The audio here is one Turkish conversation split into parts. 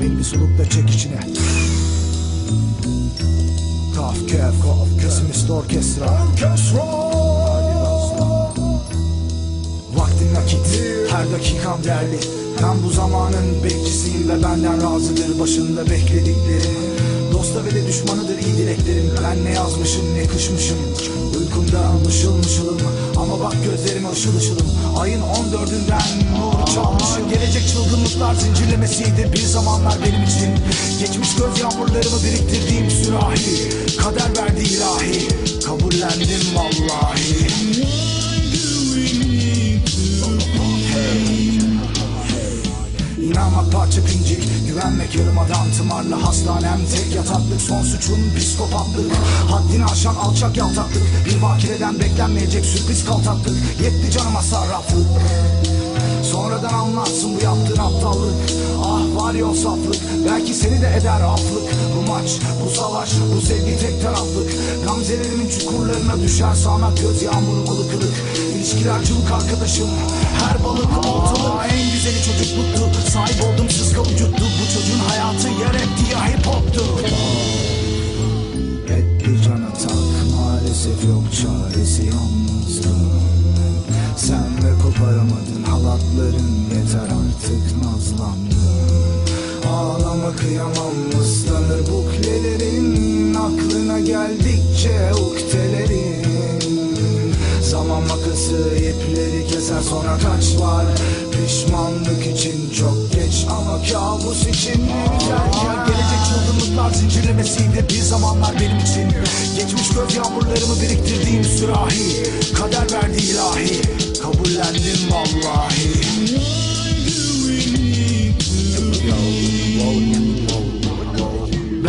Beni bir solukla çek içine. Kaf kef Kesimist orkestra. Vaktin nakit Her dakikam değerli. Ben bu zamanın bekçisiyim ve benden razıdır Başında bekledikleri Dosta ve de düşmanıdır iyi dileklerim. Ben ne yazmışım ne kışmışım. Uykumda mışıl mışılım bak gözlerime ışıl ışılım Ayın 14'ünden nuru çalmışım Gelecek çılgınlıklar zincirlemesiydi Bir zamanlar benim için. Geçmiş göz yağmurlarımı biriktirdiğim sürahi Kader verdi ilahi. Kabullendim vallahi Güvenmek yarım adam tımarlı hastanem Tek yataklık son suçun psikopatlık. Haddini aşan alçak yaltaklık. Bir bakireden beklenmeyecek sürpriz kaltaklık. Yetti canıma sarraflık. Sonradan anlarsın bu yaptığın aptallık. Ah var ya o saflık. Belki seni de eder aflık. Bu maç, bu savaş, bu sevgi tek taraflık. Gamzelerimin çukurlarına düşer sana göz yağmuru balık ılık İlişkiler çubuk arkadaşım. Her balık oltalı En güzeli maalesef yok çaresi yalnızlığın Sen de koparamadın halatların yeter artık nazlandın Ağlama kıyamam ıslanır buklelerin Aklına geldikçe uktelerin Makası ipleri keser sonra kaç var. Pişmanlık için çok geç ama kabus için güzel Gelecek çılgınlıklar zincirlemesiydi bir zamanlar benim için. Geçmiş göz yağmurlarımı biriktirdiğim sürahi Kader verdi ilahi. Kabullendim vallahi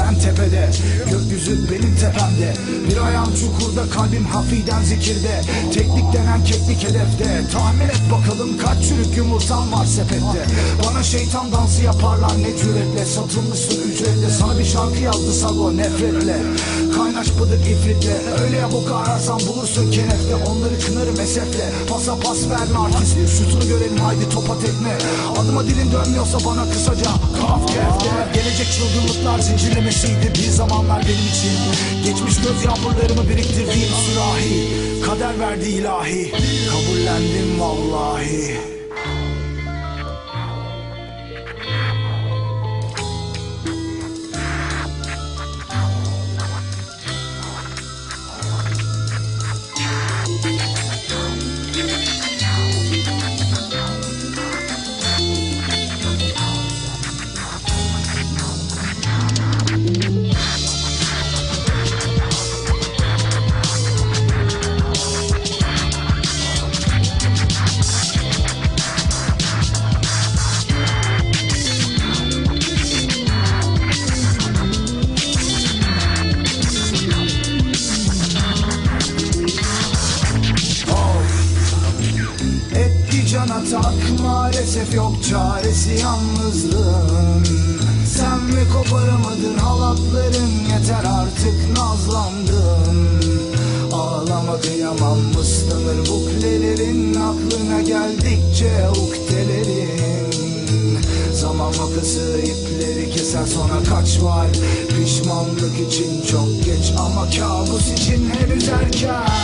Ben tepede, gökyüzü benim tepemde. Bir ayağım çukurda, kalbim hafiden zikirde. Teknik denen keklik hedefte. Tahmin et bakalım kaç çürük yumurtam var sepette. Bana şeytan dansı yaparlar ne cüretle. Satılmışsın ücretle. Sana bir şarkı yazdı Sago nefretle. Kaynaş bıdık ifritle. Öyle ya boku ararsan bulursun kenefte. Onları kınarım esefle. Pasa pas verme artist. Şutunu görelim haydi topa tekme. Adıma dilin dönmüyorsa bana kısaca Kaf kefte Gelecek çılgınlıklar zincirlemesiydi bir zamanlar benim için. Geçmiş göz yağmurlarımı biriktirdiğim sürahi. Kader verdi ilahi. Kabullendim vallahi Cana tak. Maalesef yok çaresi yalnızlığın. Sen mi koparamadın? Halatların yeter artık nazlandın. Ağlama kıyamam ıslanır buklelerin aklına geldikçe uktelerin. Zaman makası ipleri keser sonra kaç var? Pişmanlık için çok geç ama kabus için henüz erken